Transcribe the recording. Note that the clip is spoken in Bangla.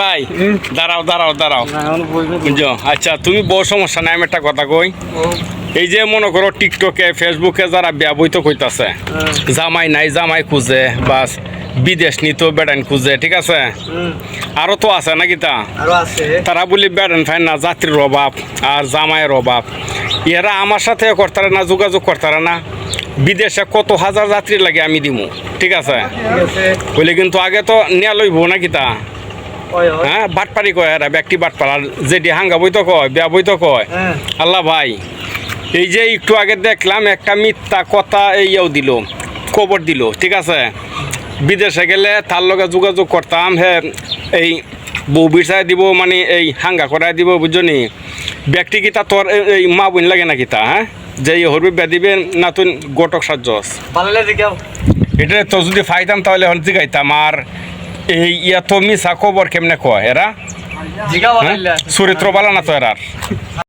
ভাই দাঁড়াও দাঁড়াও দাঁড়াও। বুঝছ? আচ্ছা তুমি বউ সমস্যা নাই আমি একটা কথা কই। এই যে মনে করো টিকটকে ফেসবুকে যারা ব্যবহৃত কইতাছে জামাই নাই জামাই খুঁজে বাস বিদেশ নিত বেড়ান খুঁজে ঠিক আছে? আরও তো আছে নাকি তা? তারা বলি বেড়ান ফাইন না যাত্রীর অভাব আর জামাইয়ের অভাব। এরা আমার সাথে করতারে না যোগাযোগ করতারে না। বিদেশে কত হাজার যাত্রী লাগে আমি দিমু ঠিক আছে। বলে কিন্তু আগে তো নেয়া লইব নাকি তা? হ্যাঁ? বাটপারি কয় এরা ব্যক্তি বাটপার। আর যেটি হাঙ্গা বইতো কয় বেয়া বইতো কয়। হ্যাঁ। আল্লাহ ভাই এই যে একটু আগে দেখলাম একটা মিথ্যা কথা এই ইয়েও দিল কবর দিল ঠিক আছে? বিদেশে গেলে তার লগে যোগাযোগ করতাম হ্যাঁ এই বউ বিচার দিব মানে এই হাঙ্গা করাই দিব বুঝলি? ব্যক্তি কিতা তোর এই- মা বোন লাগে না কিতা হ্যাঁ? যে এই হরবি বেয়া দিবে না তুই গোটক সাজস। এটা তো যদি ফাইতাম তাহলে হন জিগাইতাম আর এই ইয়া তো মিশা খবর কেমনে কয় এরা চরিত্র বালা না তো এরার